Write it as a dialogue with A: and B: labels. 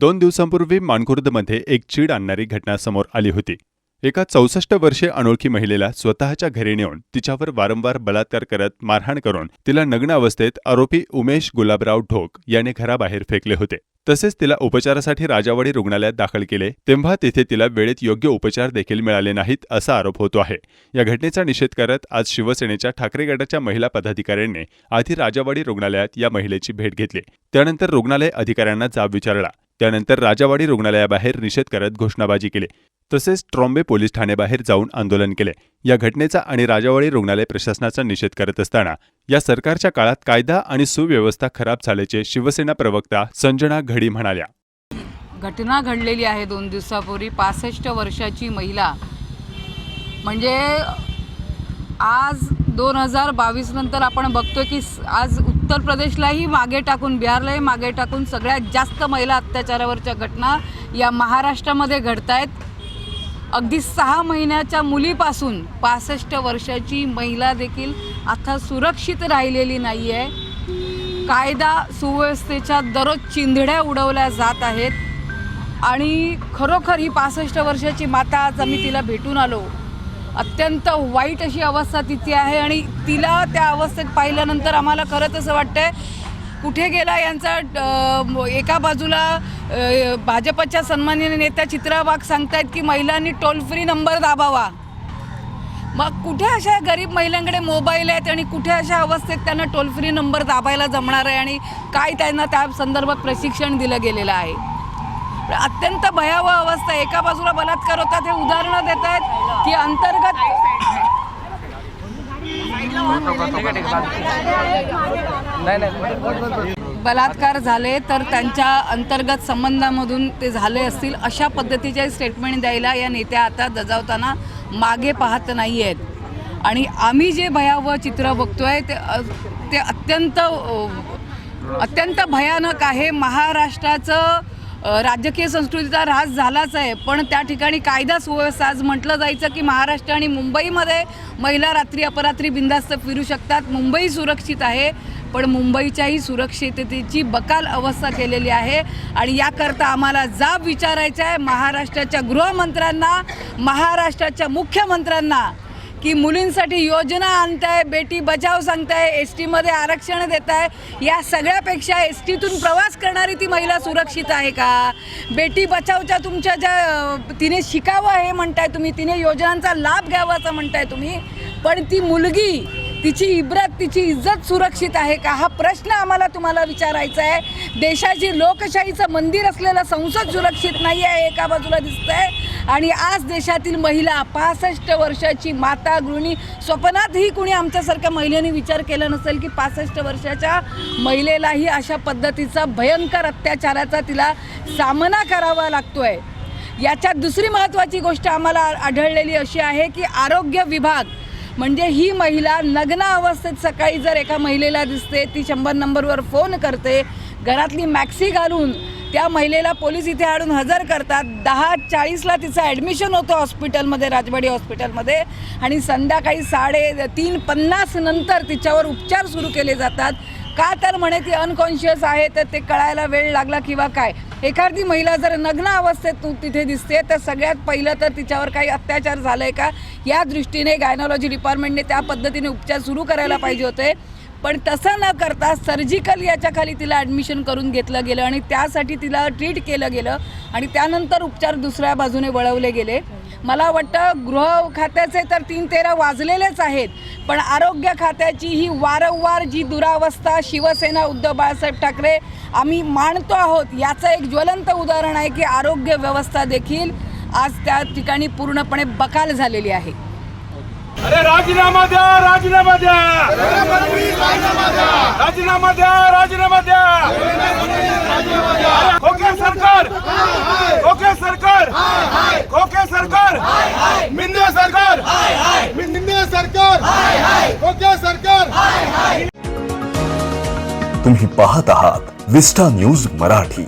A: दोन दिवसांपूर्वी मानखुर्दमध्ये एक चीड आणणारी घटना समोर आली होती. एका चौसष्ट वर्षे अनोळखी महिलेला स्वतःच्या घरी नेऊन तिच्यावर वारंवार बलात्कार करत मारहाण करून तिला नग्न अवस्थेत आरोपी उमेश गुलाबराव ढोक याने घराबाहेर फेकले होते. तसेच तिला उपचारासाठी राजावाडी रुग्णालयात दाखल केले तेव्हा तिथे तिला वेळेत योग्य उपचार देखील मिळाले नाहीत असा आरोप होतो आहे. या घटनेचा निषेध करत आज शिवसेनेच्या ठाकरे गटाच्या महिला पदाधिकाऱ्यांनी आधी राजावाडी रुग्णालयात या महिलेची भेट घेतली. त्यानंतर रुग्णालय अधिकाऱ्यांना जाब विचारला. त्यानंतर राजावाडी रुग्णालयाबाहेर निषेध करत घोषणाबाजी केली. तसेच ट्रॉम्बे पोलीस ठाणेबाहेर जाऊन आंदोलन केले. या घटनेचा आणि राजावाडी रुग्णालय प्रशासनाचा निषेध करत असताना या सरकारच्या काळात कायदा आणि सुव्यवस्था खराब झाल्याचे शिवसेना प्रवक्ता संजना घडी म्हणाल्या.
B: घटना घडलेली आहे दोन दिवसापूर्वी. पासष्ट वर्षाची महिला. म्हणजे आज दोन हजार बावीस नंतर आपण बघतो की आज उत्तर प्रदेशलाही मागे टाकून बिहारलाही मागे टाकून सगळ्यात जास्त महिला अत्याचारावरच्या घटना या महाराष्ट्रामध्ये घडत आहेत अगदी सहा महिन्याच्या मुलीपासून पासष्ट वर्षाची महिला देखील आता सुरक्षित राहिलेली नाही आहे कायदा सुव्यवस्थेच्या दररोज चिंधड्या उडवल्या जात आहेत. आणि खरोखर ही पासष्ट वर्षाची माता आज आम्ही तिला भेटून आलो. अत्यंत वाईट अशी अवस्था तिची आहे आणि तिला त्या अवस्थेत पाहिल्यानंतर आम्हाला खरंच असं वाटतंय कुठे गेला यांचा एका बाजूला भाजपच्या सन्मान्य नेत्या चित्रा वाघ सांगतायत की महिलांनी टोल फ्री नंबर दाबावा. मग कुठे अशा गरीब महिलांकडे मोबाईल आहेत आणि कुठे अशा अवस्थेत त्यांना टोल फ्री नंबर दाबायला जमणार आहे आणि काय त्यांना त्या संदर्भात प्रशिक्षण दिलं गेलेलं आहे? अत्यंत भयावह अवस्था आहे. एका बाजूला बलात्कार होतात हे उदाहरणं देत आहेत अंतर्गत बलात्कार झाले तर त्यांच्या अंतर्गत संबंधामधून ते झाले असतील अशा पद्धतीचे स्टेटमेंट द्यायला या नेत्या आता दजावताना मागे पाहत नाही आहेत आणि आम्ही जे भयावह चित्र बघतोय ते ते अत्यंत अत्यंत भयानक आहे. महाराष्ट्राचं राजकीय संस्कृतीचा ऱ्हास झालाच आहे. पण त्या ठिकाणी कायदा सुव्यवस्था आज म्हटलं जायचं की महाराष्ट्र आणि मुंबईमध्ये महिला रात्री अपरात्री बिंदास्त फिरू शकतात. मुंबई सुरक्षित आहे पण मुंबईच्याही सुरक्षिततेची बकाल अवस्था केलेली आहे. आणि याकरता आम्हाला जाब विचारायचा आहे. महाराष्ट्राच्या गृहमंत्र्यांना महाराष्ट्राच्या मुख्यमंत्र्यांना की मुलींसाठी योजना आणताय बेटी बचाव सांगताय एस टीमध्ये आरक्षण देत आहे या सगळ्यापेक्षा एस टीतून प्रवास करणारी ती महिला सुरक्षित आहे का? बेटी बचावच्या तुमच्या ज्या तिने शिकावं हे म्हणताय तुम्ही तिने योजनांचा लाभ घ्यावा असं म्हणताय तुम्ही पण ती मुलगी तिची इब्रत तिची इज्जत सुरक्षित आहे का? हा प्रश्न आम्हाला तुम्हाला विचारायचा आहे. देशाची लोकशाहीचं मंदिर असलेलं संसद सुरक्षित नाही आहे एका बाजूला दिसतंय. आणि आज देशातील महिला पासष्ट वर्षाची माता गृहिणी स्वप्नातही कुणी आमच्यासारख्या महिलेने विचार केला नसेल की पासष्ट वर्षाच्या महिलेलाही अशा पद्धतीचा भयंकर अत्याचाराचा तिला सामना करावा लागतोय? याच्यात दुसरी महत्त्वाची गोष्ट आम्हाला आढळलेली अशी आहे की आरोग्य विभाग म्हणजे ही महिला नग्न अवस्थेत सकाळी जर एका महिलेला दिसते ती शंभर नंबरवर फोन करते घरातली मॅक्सी घालून त्या महिलेला पोलीस इथे आणून हजर करतात. दहा चाळीसला तिचं ॲडमिशन होतं हॉस्पिटलमध्ये राजवाडी हॉस्पिटलमध्ये आणि संध्याकाळी साडे तीन पन्नास नंतर तिच्यावर उपचार सुरू केले जातात. का तर म्हणे ती अनकॉन्शियस आहे तर ते कळायला वेळ लागला किंवा काय? एखादी महिला जर नग्न अवस्थेत तू तिथे दिसते तर सगळ्यात पहिलं तर तिच्यावर काही अत्याचार झाला आहे का? या दृष्टीने गायनॉलॉजी डिपार्टमेंटने त्या पद्धतीने उपचार सुरू करायला पाहिजे होते. पण तसं न करता सर्जिकल याच्या खाली तिला ॲडमिशन करून घेतलं गेलं आणि त्यासाठी तिला ट्रीट केलं गेलं आणि त्यानंतर उपचार दुसऱ्या बाजूने वळवले गेले. मला वाटतं गृह खात्याचे तर तीन तेरा वाजलेलेच आहेत पण आरोग्य खात्याची ही वारंवार जी दुरावस्था शिवसेना उद्धव बाळासाहेब ठाकरे आम्ही मांडतो आहोत याचं एक ज्वलंत उदाहरण आहे की आरोग्य व्यवस्था देखील आज त्या ठिकाणी पूर्णपणे बकाल झालेली आहे.
C: अरे राजीनामा द्या राजीनामा द्या. राजीनामा द्या राजीनामा द्या. खोके सरकार खोके सरकार खोके सरकार. मिंदे सरकार.
D: निंदे सरकार. ओके सरकार.
E: तुम्ही पाहत आहात विस्टा न्यूज मराठी.